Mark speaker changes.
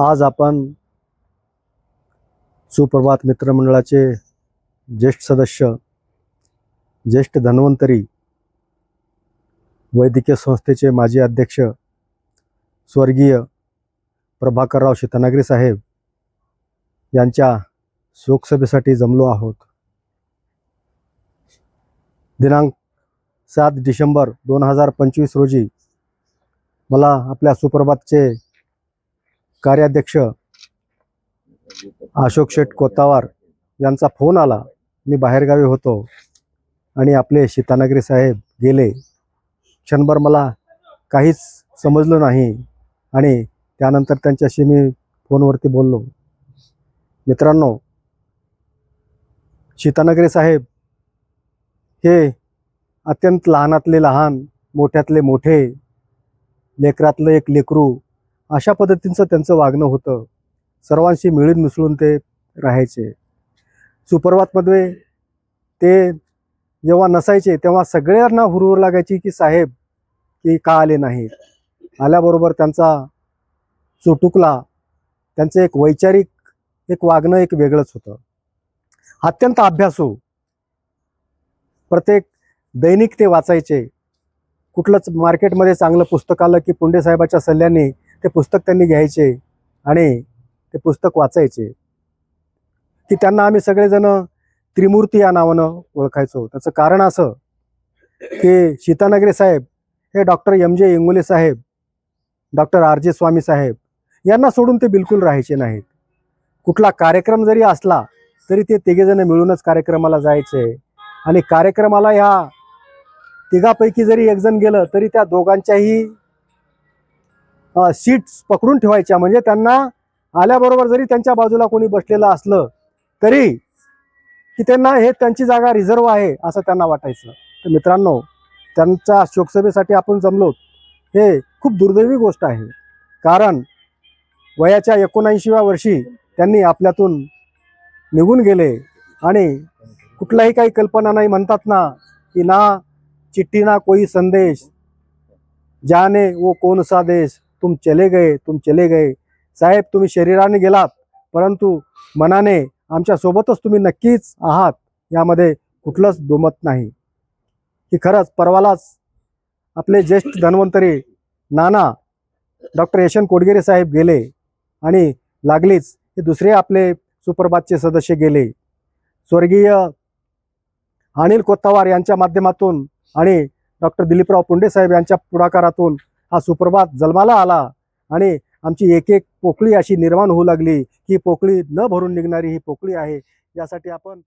Speaker 1: आज आपण सुप्रभात मित्रमंडळाचे ज्येष्ठ सदस्य ज्येष्ठ धन्वंतरी वैद्यकीय संस्थेचे माजी अध्यक्ष स्वर्गीय प्रभाकरराव शितनागरी साहेब यांच्या शोकसभेसाठी जमलो आहोत. दिनांक सात डिसेंबर दोन हजार पंचवीस रोजी मला आपल्या सुप्रभातचे कार्याध्यक्ष अशोक शेठ कोतावार यांचा फोन आला. मी बाहेरगावी होतो आणि आपले सीतानगरी साहेब गेले. क्षणभर मला काहीच समजलं नाही आणि त्यानंतर त्यांच्याशी मी फोनवरती बोललो. मित्रांनो सीतानगरी साहेब हे अत्यंत लहानातले लहान मोठ्यातले मोठे लेकरातलं एक लेकरू अशा पद्धतींचं त्यांचं वागणं होतं. सर्वांशी मिळून मिसळून ते राहायचे. सुप्रभातमध्ये ते जेव्हा नसायचे तेव्हा सगळ्यांना हुरहुर लागायची की साहेब की का आले नाहीत? आल्याबरोबर त्यांचा चुटुकला त्यांचं एक वैचारिक एक वागणं एक वेगळंच होतं. अत्यंत अभ्यासू. प्रत्येक दैनिक ते वाचायचे. कुठलंच मार्केटमध्ये चांगलं पुस्तक आलं की पुंडे साहेबाच्या सल्ल्याने ते पुस्तक त्यांनी घ्यायचे आणि ते पुस्तक वाचायचे. की त्यांना आम्ही सगळेजण त्रिमूर्ती या नावानं ओळखायचो. त्याचं कारण असं की सीतानगरे साहेब हे डॉक्टर एम जे इंगोले साहेब डॉक्टर आर जे स्वामी साहेब यांना सोडून ते बिलकुल राहायचे नाहीत. कुठला कार्यक्रम जरी असला तरी ते तिघेजण मिळूनच कार्यक्रमाला जायचे. आणि कार्यक्रमाला ह्या तिघापैकी जरी एकजण गेलं तरी त्या दोघांच्याही सीट्स पकडून ठेवायच्या. म्हणजे त्यांना आल्याबरोबर जरी त्यांच्या बाजूला कोणी बसलेलं असलं तरी की त्यांना हे त्यांची जागा रिझर्व आहे असं त्यांना वाटायचं. तर मित्रांनो त्यांच्या शोकसभेसाठी आपण जमलो. हे खूप दुर्दैवी गोष्ट आहे. कारण वयाच्या एकोणऐंशीव्या वर्षी त्यांनी आपल्यातून निघून गेले आणि कुठलाही काही कल्पना नाही. म्हणतात ना की ना चिठ्ठी ना कोई संदेश जाने वो कोणसा सा देश. तुम चले गए तुम चले गए. साहेब तुम्ही शरीराने गेलात परंतु मनाने आमच्या सोबतच तुम्ही नक्कीच आहात. यामध्ये कुठलंच दुमत नाही. की खरंच परवालाच आपले ज्येष्ठ धन्वंतरी नाना डॉक्टर यशन कोडगेरे साहेब गेले आणि लागलीच हे दुसरे आपले सुप्रभातचे सदस्य गेले. स्वर्गीय अनिल कोत्तावार यांच्या माध्यमातून आणि डॉक्टर दिलीपराव पुंडे साहेब यांच्या पुढाकारातून हा सुप्रभात जन्माला आला आणि आमची एक एक पोकळी अशी निर्माण होऊ लागली. ही पोकळी न भरून निघणारी ही पोकळी आहे. यासाठी आपण